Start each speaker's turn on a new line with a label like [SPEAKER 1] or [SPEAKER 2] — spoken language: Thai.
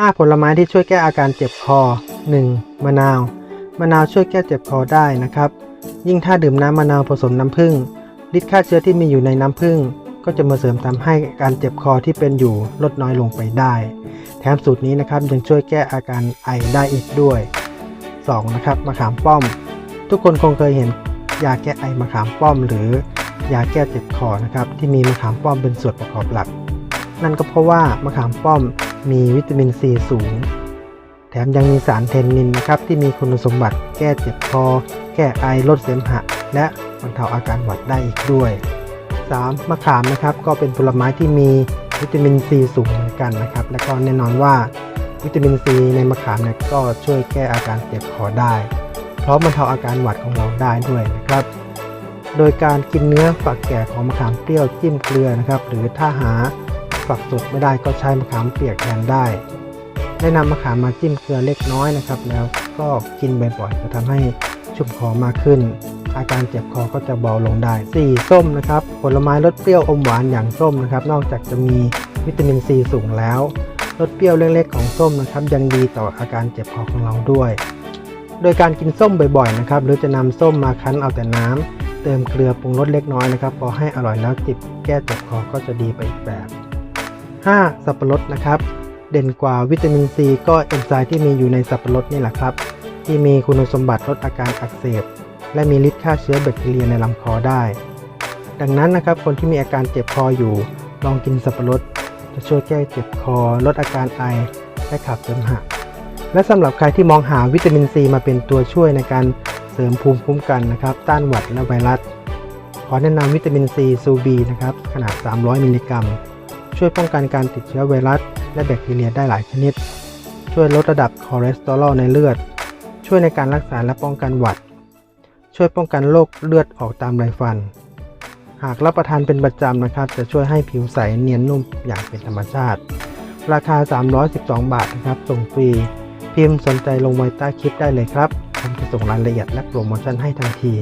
[SPEAKER 1] 5 ผลไม้ที่ช่วยแก้อาการเจ็บคอ 1. มะนาว มะนาวช่วยแก้เจ็บคอได้นะครับ ยิ่งถ้าดื่มน้ำมะนาวผสมน้ำผึ้งฤทธิ์ฆ่าเชื้อที่มีอยู่ในน้ำผึ้งก็จะมาเสริมทำให้การเจ็บคอที่เป็นอยู่ลดน้อยลงไปได้ แถมสูตรนี้นะครับยังช่วยแก้อาการไอได้อีกด้วย 2. นะครับมะขามป้อม ทุกคนคงเคยเห็นยาแก้ไอมะขามป้อม หรือยาแก้เจ็บคอนะครับที่มีมะขามป้อมเป็นส่วนประกอบหลัก นั่นก็เพราะว่ามะขามป้อม มีวิตามินซีสูง แถมยังมีสารเทนนินนะครับที่มีคุณสมบัติแก้เจ็บคอ แก้ไอลดเสมหะ และบรรเทาอาการหวัดได้อีกด้วย 3. มะขามนะครับก็เป็นผลไม้ที่มีวิตามินซีสูงเหมือนกันนะครับ และก็แน่นอนว่าวิตามินซีในมะขามเนี่ยก็ช่วยแก้อาการเจ็บคอได้ เพราะบรรเทาอาการหวัดของเราได้ด้วยนะครับ โดยการกินเนื้อฝักแก่ของมะขามเปรี้ยวจิ้มเกลือนะครับ หรือถ้าหา ฝักสดไม่ได้ก็ใช้มะขามเปียกแทนได้ ได้นำมะขามมาจิ้มเกลือเล็กน้อยนะครับ แล้วก็กินบ่อยๆจะทำให้ชุ่มคอมากขึ้น อาการเจ็บคอก็จะเบาลงได้ 4. ส้มนะครับ ผลไม้รสเปรี้ยวอมหวานอย่างส้มนะครับ นอกจากจะมีวิตามินซีสูงแล้วรสเปรี้ยวเล็กๆของส้มนะครับ ยังดีต่ออาการเจ็บคอของเราด้วย โดยการกินส้มบ่อยๆนะครับ หรือจะนำส้มมาคั้นเอาแต่น้ำเติมเกลือปรุงรสเล็กน้อยนะครับพอให้อร่อยแล้วจิบแก้เจ็บคอก็จะดีไปอีกแบบ 5. สับปะรดนะครับ เด่นกว่าวิตามินซีก็เอนไซม์ที่มีอยู่ในสับปะรดนี่แหละครับ ที่มีคุณสมบัติลดอาการอักเสบ และมีฤทธิ์ฆ่าเชื้อแบคทีเรียในลำคอได้ ดังนั้นนะครับคนที่มีอาการเจ็บคออยู่ ลองกินสับปะรดจะช่วยแก้เจ็บคอ ลดอาการไอและขับเสมหะและสำหรับใครที่มองหาวิตามินซีมาเป็นตัวช่วยในการเสริมภูมิคุ้มกันนะครับ ต้านหวัดและไวรัสขอแนะนำวิตามินซีซูบีนะครับ ขนาด 300 มิลลิกรัม ช่วยป้องกันการติดเชื้อไวรัส และแบคทีเรียได้หลายชนิด ช่วยลดระดับคอเลสเตอรอลในเลือด ช่วยในการรักษาและป้องกันหวัด ช่วยป้องกันโรคเลือดออกตามไรฟัน หากรับประทานเป็นประจำนะครับ จะช่วยให้ผิวใสเนียนนุ่มอย่างเป็นธรรมชาติ ราคา 312 บาทนะครับส่งฟรีพิมพ์สนใจลงไว้ใต้คลิปได้เลยครับผมจะส่งรายละเอียดและโปรโมชั่นให้ทันที